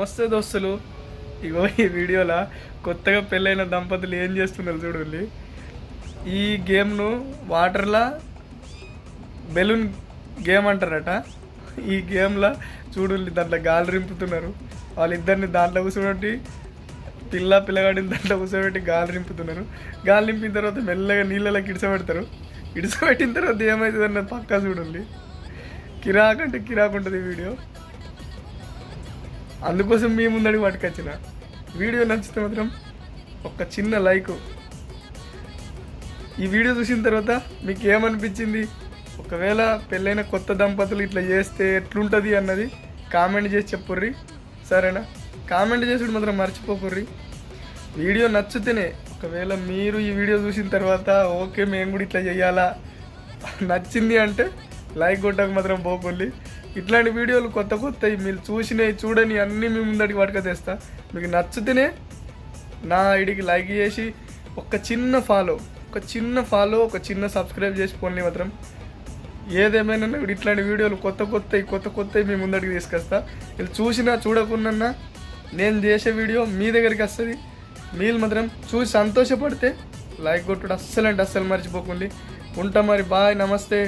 నమస్తే దోస్తులు. ఇగో ఈ వీడియోలో కొత్తగా పెళ్ళైన దంపతులు ఏం చేస్తున్నారు చూడండి. ఈ గేమ్ను వాటర్లా బెలూన్ గేమ్ అంటారట. ఈ గేమ్లో చూడండి దాంట్లో గాలి రింపుతున్నారు. వాళ్ళిద్దరిని దాంట్లో కూర్చోబెట్టి పిల్ల పిల్లగాడిని దాంట్లో కూర్చోబెట్టి గాలి రింపుతున్నారు. గాలి నింపిన తర్వాత మెల్లగా నీళ్ళలోకి ఇడిచబెడతారు ఇడిచబెట్టిన తర్వాత ఏమవుతుందన్న పక్కా చూడండి. కిరాక్ అంటే కిరాక్ ఉంటుంది ఈ వీడియో. అందుకోసం మీ వాటికి పట్టుకొచ్చిన. వీడియో నచ్చితే మాత్రం ఒక చిన్న లైక్. ఈ వీడియో చూసిన తర్వాత మీకు ఏమనిపించింది? ఒకవేళ పెళ్ళైన కొత్త దంపతులు ఇట్లా చేస్తే ఎట్లుంటుంది అన్నది కామెంట్ చేసి చెప్పుర్రి. సరేనా? కామెంట్ చేసుడు మాత్రం మర్చిపోకుర్రి. వీడియో నచ్చితేనే ఒకవేళ మీరు ఈ వీడియో చూసిన తర్వాత ఓకే మేము కూడా ఇట్లా చేయాలా? నచ్చింది అంటే లైక్ కొట్టక మాత్రం పోకుండి ఇట్లాంటి వీడియోలు కొత్త కొత్తవి మీరు చూసినవి చూడని అన్నీ మీ ముందడికి పట్టుక తెస్తా. మీకు నచ్చితేనే నా ఐడికి లైక్ చేసి ఒక చిన్న ఫాలో ఒక చిన్న ఫాలో ఒక చిన్న సబ్స్క్రైబ్ చేసుకోండి మాత్రం. ఏదేమైనా ఇట్లాంటి వీడియోలు కొత్త కొత్తవి కొత్త కొత్తవి మీ ముందడికి తీసుకొస్తా. వీళ్ళు చూసినా చూడకుండా నేను చేసే వీడియో మీ దగ్గరికి వస్తుంది. మీరు మాత్రం చూసి సంతోషపడితే లైక్ కొట్టుడు అస్సలు అంటే అస్సలు మర్చిపోకండి. ఉంటా మరి బాయ్ నమస్తే.